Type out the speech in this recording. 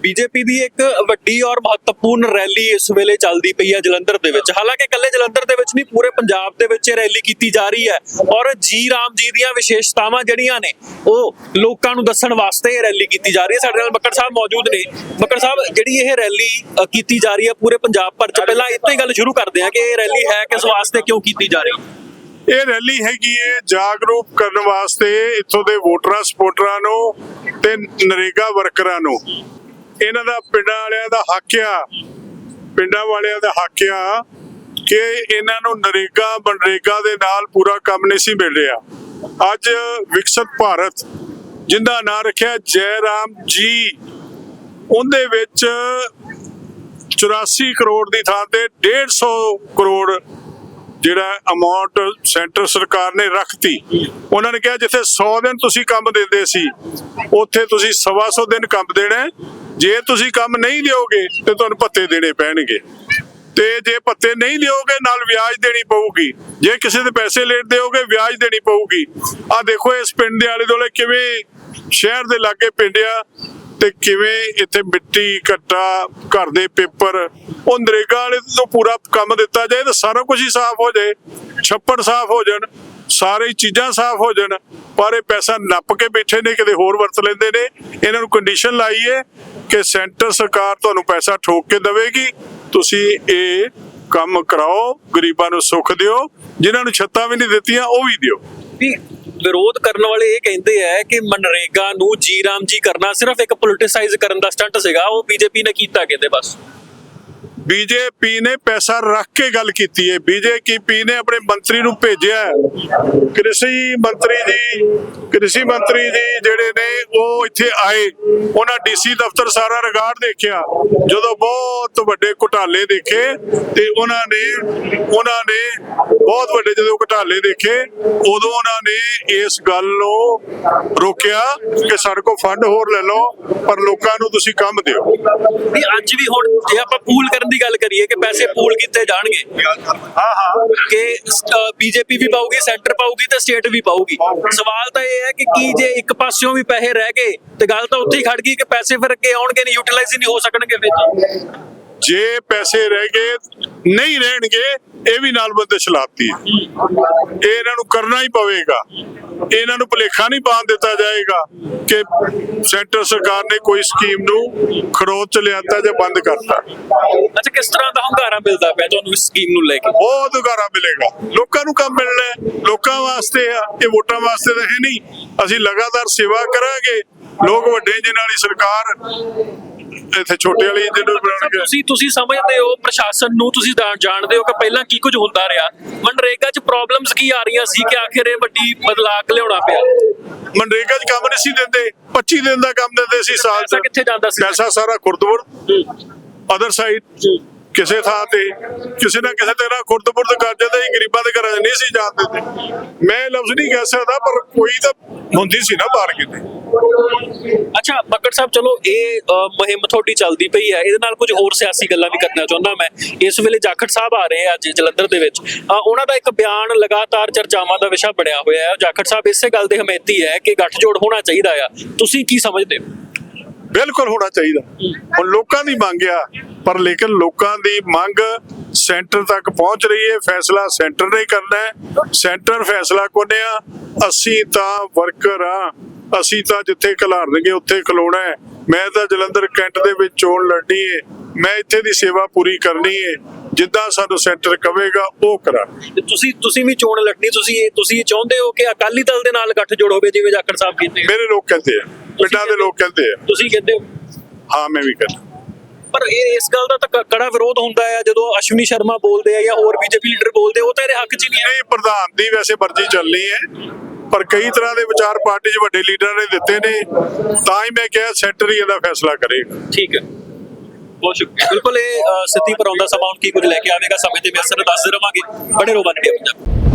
BJP ਦੀ ਇੱਕ ਵੱਡੀ ਔਰ ਮਹੱਤਵਪੂਰਨ ਰੈਲੀ ਇਸ ਵੇਲੇ ਚੱਲਦੀ ਪਈ ਹੈ ਜਲੰਧਰ ਦੇ ਵਿੱਚ। ਹਾਲਾਂਕਿ ਇਕੱਲੇ ਜਲੰਧਰ ਦੇ ਵਿੱਚ ਨਹੀਂ, ਪੂਰੇ ਪੰਜਾਬ ਦੇ ਵਿੱਚ ਇਹ ਰੈਲੀ ਕੀਤੀ ਜਾ ਰਹੀ ਹੈ ਔਰ ਜੀ ਰਾਮ ਜੀ ਦੀਆਂ ਵਿਸ਼ੇਸ਼ਤਾਵਾਂ ਜਿਹੜੀਆਂ ਨੇ, ਉਹ ਲੋਕਾਂ ਨੂੰ ਦੱਸਣ ਵਾਸਤੇ ਇਹ ਰੈਲੀ ਕੀਤੀ ਜਾ ਰਹੀ ਹੈ। ਸਾਡੇ ਨਾਲ ਬੱਕਰ ਸਾਹਿਬ ਮੌਜੂਦ ਨੇ। ਬੱਕਰ ਸਾਹਿਬ, ਜਿਹੜੀ ਇਹ ਰੈਲੀ ਕੀਤੀ ਜਾ ਰਹੀ ਹੈ ਪੂਰੇ ਪੰਜਾਬ ਭਰ ਚ, ਪਹਿਲਾਂ ਇੱਥੇ ਹੀ ਗੱਲ ਸ਼ੁਰੂ ਕਰਦੇ ਹਾਂ ਕਿ ਇਹ ਰੈਲੀ ਹੈ ਕਿਸ ਵਾਸਤੇ, ਕਿਉਂ ਕੀਤੀ ਜਾ ਰਹੀ ਹੈ? ਇਹ ਰੈਲੀ ਹੈਗੀ ਏ ਜਾਗਰੂਕ ਕਰਨ ਵਾਸਤੇ ਇੱਥੋਂ ਦੇ ਵੋਟਰਾਂ ਸਪੋਰਟਰਾਂ ਨੂੰ ਤੇ ਨਰੇਗਾ ਵਰਕਰਾਂ ਨੂੰ। ਇਹਨਾਂ ਦਾ ਪਿੰਡਾਂ ਵਾਲਿਆਂ ਦਾ ਹੱਕ ਆ, ਪਿੰਡਾਂ ਵਾਲਿਆਂ ਦਾ ਹੱਕ ਆ ਕਿ ਇਹਨਾਂ ਨੂੰ ਨਰੇਗਾ, ਬਨਰੇਗਾ ਦੇ ਨਾਲ ਪੂਰਾ ਕੰਮ ਨਹੀਂ ਸੀ ਮਿਲ ਰਿਹਾ। ਅੱਜ ਵਿਕਸਿਤ ਭਾਰਤ, ਜਿੰਦਾ ਨਾਂ ਰੱਖਿਆ ਜੈ ਰਾਮ ਜੀ, ਉਹਦੇ ਵਿੱਚ 84 ਕਰੋੜ ਦੀ ਥਾਂ ਤੇ 150 ਕਰੋੜ ਜਿਹੜਾ ਅਮਾਉਂਟ ਸੈਂਟਰ ਸਰਕਾਰ ਨੇ ਰੱਖਤੀ, ਉਹਨਾਂ ਨੇ ਕਿਹਾ ਜਿੱਥੇ 100 ਦਿਨ ਤੁਸੀਂ ਕੰਮ ਦਿੰਦੇ ਸੀ, ਉੱਥੇ ਤੁਸੀਂ 125 ਦਿਨ ਕੰਮ ਦੇਣਾ ਜੇ ਤੁਸੀਂ ਕੰਮ ਨਹੀਂ ਦਿਓਗੇ, ਤੇ ਤੁਹਾਨੂੰ ਪੱਤੇ ਦੇਣੇ ਪੈਣਗੇ। ਤੇ ਜੇ ਪੱਤੇ ਨਹੀਂ ਦਿਓਗੇ, ਨਾਲ ਵਿਆਜ ਦੇਣੀ ਪਊਗੀ। ਜੇ ਕਿਸੇ ਦੇ ਪੈਸੇ ਲੇਟ ਦਿਓਗੇ, ਵਿਆਜ ਦੇਣੀ ਪਊਗੀ। ਆ ਦੇਖੋ ਇਸ ਪਿੰਡ ਦੇ ਆਲੇ ਦੁਆਲੇ ਕਿਵੇਂ ਸ਼ਹਿਰ ਦੇ ਲਾਗੇ ਪਿੰਡ ਆ। ਤੇ ਕਿਵੇਂ ਇੱਥੇ ਮਿੱਟੀ ਘੱਟਾ ਘਰ ਦੇ ਪੇਪਰ, ਉਹ ਨਰੇਗਾ ਵਾਲੇ ਤੋਂ ਪੂਰਾ ਕੰਮ ਦਿੱਤਾ ਜਾਏ ਤਾਂ ਸਾਰਾ ਕੁਝ ਹੀ ਸਾਫ਼ ਹੋ ਜਾਏ। ਛੱਪੜ ਸਾਫ਼ ਹੋ ਜਾਣ, ਸਾਰੇ ਚੀਜ਼ਾਂ ਸਾਫ਼ ਹੋ ਜਾਣ, ਪਰ ਇਹ ਪੈਸਾ ਨੱਪ ਕੇ ਬੈਠੇ ਨੇ, ਕਿਤੇ ਹੋਰ ਵਰਤ ਲੈਂਦੇ ਨੇ। ਇਹਨਾਂ ਨੂੰ ਕੰਡੀਸ਼ਨ ਲਾਈ ਹੈ ਕਿ ਸੈਂਟਰ ਸਰਕਾਰ ਤੁਹਾਨੂੰ ਪੈਸਾ ਠੋਕ ਕੇ ਦੇਵੇਗੀ। ਤੁਸੀਂ ਇਹ ਕੰਮ ਕਰਾਓ, ਗਰੀਬਾਂ ਨੂੰ ਸੁੱਖ ਦਿਓ, ਜਿਨ੍ਹਾਂ ਨੂੰ ਛੱਤਾਂ ਵੀ ਨਹੀਂ ਦਿੱਤੀਆਂ, ਉਹ ਵੀ ਦਿਓ। ਵਿਰੋਧ ਕਰਨ ਵਾਲੇ ਇਹ ਕਹਿੰਦੇ ਆ ਕਿ ਮਨਰੇਗਾ ਨੂੰ ਜੀ ਰਾਮ ਜੀ ਕਰਨਾ ਸਿਰਫ ਇੱਕ ਪੋਲਿਟਿਸਾਈਜ਼ ਕਰਨ ਦਾ ਸਟੰਟ ਸੀਗਾ, ਉਹ ਬੀਜੇਪੀ ਨੇ ਕੀਤਾ ਕਹਿੰਦੇ ਬਸ। ਬੀਜੇਪੀ ਨੇ ਪੈਸਾ ਰੱਖ ਕੇ ਗੱਲ ਕੀਤੀ ਹੈ। ਬੀਜੇਪੀ ਨੇ ਆਪਣੇ ਮੰਤਰੀ ਨੂੰ ਭੇਜਿਆ ਕ੍ਰਿਸ਼ੀ ਮੰਤਰੀ ਜੀ, ਕ੍ਰਿਸ਼ੀ ਮੰਤਰੀ ਜੀ ਜਿਹੜੇ ਨੇ, ਉਹ ਇੱਥੇ ਆਏ। ਉਹਨਾਂ ਡੀਸੀ ਦਫ਼ਤਰ ਸਾਰਾ ਰਿਗਾਰਡ ਦੇਖਿਆ। ਜਦੋਂ ਬਹੁਤ ਵੱਡੇ ਘੁਟਾਲੇ ਦੇਖੇ ਤੇ ਉਹਨਾਂ ਨੇ ਉਹਨਾਂ ਨੇ ਬਹੁਤ ਵੱਡੇ ਜਦੋਂ ਘੁਟਾਲੇ ਦੇਖੇ, ਉਦੋਂ ਉਹਨਾਂ ਨੇ ਇਸ ਗੱਲ ਨੂੰ ਰੋਕਿਆ ਕਿ ਸਾਡੇ ਕੋਲ ਫੰਡ ਹੋਰ ਲੈ ਲਓ, ਪਰ ਲੋਕਾਂ ਨੂੰ ਤੁਸੀਂ ਕੰਮ ਦਿਓ। ਵੀ ਅੱਜ ਵੀ ਹੁਣ ਜੇ ਆਪਾਂ ਪੂਲ ਕਰਨ ਦੀ ਗੱਲ ਕਰੀਏ ਕਿ ਪੈਸੇ ਪੂਲ ਕੀਤੇ ਜਾਣਗੇ। ਹਾਂ ਹਾਂ। ਕਿ ਬੀਜੇਪੀ ਵੀ ਪਾਊਗੀ ਸੈਂਟਰ ਪਾਊਗੀ ਤੇ ਸਟੇਟ ਵੀ ਪਾਊਗੀ। ਸਵਾਲ ਤਾਂ ਇਹ ਹੈ ਕਿ ਕੀ ਜੇ ਇੱਕ ਪਾਸਿਓਂ ਵੀ ਪੈਸੇ ਰਹਿ ਗਏ ਤੇ ਗੱਲ ਤਾਂ ਉੱਥੇ ਹੀ ਖੜ ਗਈ ਕਿ ਪੈਸੇ ਫਿਰ ਅੱਗੇ ਆਉਣਗੇ ਨਹੀਂ ਯੂਟਿਲਾਈਜ਼ ਹੀ ਨਹੀਂ ਹੋ ਸਕਣਗੇ ਫਿਰ। ਜੇ ਪੈਸੇ ਰਹਿ ਗਏ ਨਹੀਂ ਰਹਿਣਗੇ ਇਹ ਵੀ ਨਾਲ ਬੰਦਿਸ਼ ਲਾਤੀ ਇਹ ਇਹਨਾਂ ਨੂੰ ਕਰਨਾ ਹੀ ਪਵੇਗਾ। ਇਹਨਾਂ ਨੂੰ ਭੁਲੇਖਾ ਨਹੀਂ ਪਾਉਣ ਦਿੱਤਾ ਜਾਏਗਾ ਕਿ ਸੈਂਟਰ ਸਰਕਾਰ ਨੇ ਕੋਈ ਸਕੀਮ ਨੂੰ ਖਰੋਚ ਚ ਲਿਆਤਾ ਜਾਂ ਬੰਦ ਕਰਤਾ। ਅੱਛਾ ਕਿਸ ਤਰ੍ਹਾਂ ਦਾ ਹੰਗਾਰਾ ਮਿਲਦਾ ਪਿਆ ਤੁਹਾਨੂੰ ਇਸ ਸਕੀਮ ਨੂੰ ਲੈ ਕੇ? ਬਹੁਤ ਉਗਾਰਾ ਮਿਲੇਗਾ। ਲੋਕਾਂ ਨੂੰ ਕੰਮ ਮਿਲਣਾ ਹੈ, ਲੋਕਾਂ ਵਾਸਤੇ ਆ ਇਹ ਵੋਟਾਂ ਵਾਸਤੇ ਤਾਂ ਹੈ ਨਹੀਂ। ਅਸੀਂ ਲਗਾਤਾਰ ਸੇਵਾ ਕਰਾਂਗੇ। ਲੋਕ ਵੱਡੇ ਜਿਹਨਾਂ ਵਾਲੀ ਸਰਕਾਰ ਇੱਥੇ ਛੋਟੇ ਵਾਲੀ ਜਿਹਨੂੰ ਬਣਾਉਣਗੇ ਤੁਸੀਂ ਤੁਸੀਂ ਸਮਝਦੇ ਹੋ ਪ੍ਰਸ਼ਾਸਨ ਨੂੰ ਤੁਸੀਂ ਜਾਣ- ਜਾਣਦੇ ਹੋ ਕਿ ਪਹਿਲਾਂ ਕੀ ਕੁਝ ਹੁੰਦਾ ਰਿਹਾ? ਮਨਰੇਗਾ 'ਚ ਪ੍ਰੋਬਲਮਸ ਕੀ ਆ ਰਹੀਆਂ ਸੀ ਕਿ ਆਖਿਰ ਇਹ ਵੱਡੀ ਬਦਲਾਅ ਲਿਆਉਣਾ ਪਿਆ? ਮਨਰੇਗਾ 'ਚ ਕੰਮ ਨਹੀਂ ਸੀ ਦਿੰਦੇ। 25 ਦਿਨ ਦਾ ਕੰਮ ਦਿੰਦੇ ਸੀ ਸਾਲ 'ਚ। ਪੈਸਾ ਕਿੱਥੇ ਜਾਂਦਾ ਸੀ? ਪੈਸਾ ਸਾਰਾ ਖੁਰਦਬੁਰ ਅਦਰ ਸਾਈਡ ਕਿਸੇ ਥਾਂ ਤੇ ਕਿਸੇ ਨਾ ਕਿਸੇ ਤਰ੍ਹਾਂ ਖੁਰਦਬੁਰਦ ਕਰ ਜਾਂਦੇ ਸੀ ਗਰੀਬਾਂ ਦੇ ਘਰਾਂ 'ਚ ਨਹੀਂ ਸੀ ਜਾਣ ਦਿੰਦੇ। ਮੈਂ ਲਫ਼ਜ਼ ਨਹੀਂ ਕਹਿ ਸਕਦਾ ਪਰ ਕੋਈ ਤਾਂ ਹੁੰਦੀ ਸੀ ਨਾ ਬਾਹਰ ਕਿਤੇ ਅੱਛਾ ਬੱਕੜ ਸਾਹਿਬ ਚਲੋ ਇਹ ਮੁਹਿੰਮ ਤੁਹਾਡੀ ਚੱਲਦੀ ਪਈ ਹੈ। ਇਹਦੇ ਨਾਲ ਕੁਝ ਹੋਰ ਸਿਆਸੀ ਗੱਲਾਂ ਵੀ ਕਰਨਾ ਚਾਹੁੰਦਾ ਮੈਂ। ਇਸ ਵੇਲੇ ਜਾਖੜ ਸਾਹਿਬ ਆ ਰਹੇ ਆ ਅੱਜ ਜਲੰਧਰ ਦੇ ਵਿੱਚ। ਉਹਨਾਂ ਦਾ ਇੱਕ ਬਿਆਨ ਲਗਾਤਾਰ ਚਰਚਾਵਾਂ ਦਾ ਵਿਸ਼ਾ ਬਣਿਆ ਹੋਇਆ ਹੈ। ਜਾਖੜ ਸਾਹਿਬ ਇਸੇ ਗੱਲ ਦੇ ਹਮੇਤੀ ਹੈ ਕਿ ਗੱਠਜੋੜ ਹੋਣਾ ਚਾਹੀਦਾ ਆ। ਤੁਸੀਂ ਕੀ ਸਮਝਦੇ ਹੋ? ਬਿਲਕੁਲ ਹੋਣਾ ਚਾਹੀਦਾ। ਹੁਣ ਲੋਕਾਂ ਦੀ ਮੰਗ ਆ ਪਰ ਲੇਕਿਨ ਲੋਕਾਂ ਦੀ ਮੰਗ ਸੈਂਟਰ ਤੱਕ ਪਹੁੰਚ ਰਹੀ ਹੈ ਫੈਸਲਾ ਸੈਂਟਰ ਨੇ ਕਰਨਾ ਹੈ। ਸੈਂਟਰ ਫੈਸਲਾ ਕੋਨਿਆ ਅਸੀਂ ਤਾਂ ਵਰਕਰ ਆ ਅਸੀਂ ਤਾਂ ਜਿੱਥੇ ਖਿਲਾਰਨਗੇ ਉੱਥੇ ਖਲੋਣਾ ਹੈ। ਮੈਂ ਤਾਂ ਜਲੰਧਰ ਕੈਂਟ ਦੇ ਵਿੱਚ ਚੋਣ ਲੜਨੀ ਹੈ ਮੈਂ ਇੱਥੇ ਦੀ ਸੇਵਾ ਪੂਰੀ ਕਰਨੀ ਹੈ ਜਿੱਦਾਂ ਸਾਨੂੰ ਸੈਂਟਰ ਕਵੇਗਾ ਉਹ ਕਰਾਂਗੇ। ਤੁਸੀਂ ਤੁਸੀਂ ਵੀ ਚੋਣ ਲੜਨੀ ਤੁਸੀਂ ਇਹ ਤੁਸੀਂ ਚਾਹੁੰਦੇ ਹੋ ਕਿ ਅਕਾਲੀ ਦਲ ਦੇ ਨਾਲ ਗੱਠਜੋੜ ਹੋਵੇ ਜਿਵੇਂ ਜਾਖੜ ਸਾਹਿਬ ਕਹਿੰਦੇ ਮੇਰੇ ਲੋਕ ਕਹਿੰਦੇ ਆ ਪਿੰਡਾਂ ਦੇ ਲੋਕ ਕਹਿੰਦੇ ਆ। ਤੁਸੀਂ ਕਹਿੰਦੇ ਹੋ? ਹਾਂ ਮੈਂ ਵੀ ਕਹਿੰਦਾ। ਪਰ ਇਹ ਇਸ ਗੱਲ ਦਾ ਤਾਂ ਕੜਾ ਵਿਰੋਧ ਹੁੰਦਾ ਹੈ ਜਦੋਂ ਅਸ਼ਵਨੀ ਸ਼ਰਮਾ ਬੋਲਦੇ ਆ ਜਾਂ ਹੋਰ ਬੀਜੇਪੀ ਲੀਡਰ ਬੋਲਦੇ ਉਹ ਤਾਂ ਇਹਦੇ ਹੱਕ 'ਚ ਨਹੀਂ ਹੈ। ਨਹੀਂ ਪ੍ਰਧਾਨ ਦੀ ਵੈਸੇ ਮਰਜ਼ੀ ਚੱਲਣੀ ਹੈ ਪਰ ਕਈ ਤਰ੍ਹਾਂ ਦੇ ਵਿਚਾਰ ਪਾਰਟੀ 'ਚ ਵੱਡੇ ਲੀਡਰਾਂ ਨੇ ਦਿੱਤੇ ਨੇ ਤਾਂ ਹੀ ਮੈਂ ਕਿਹਾ ਸੈਂਟਰ ਹੀ ਇਹਦਾ ਫੈਸਲਾ ਕਰੇਗਾ। ਠੀਕ ਹੈ। ਬਹੁਤ ਸ਼ੁਕਰੀਆ। ਬਿਲਕੁਲ ਇਹ ਸਥਿਤੀ ਪਰ ਆਉਂਦਾ ਸਮਾਂ ਹੁਣ ਕੀ ਕੁਝ ਲੈ ਕੇ ਆਵੇਗਾ ਸਮੇਂ ਦੇ ਮਿਆਸਰ ਦੱਸਦੇ ਰਵਾਂਗੇ। ਬੜੇ ਰੋਬਾਨ ਇੰਡੀਆ ਪੰਜਾਬ।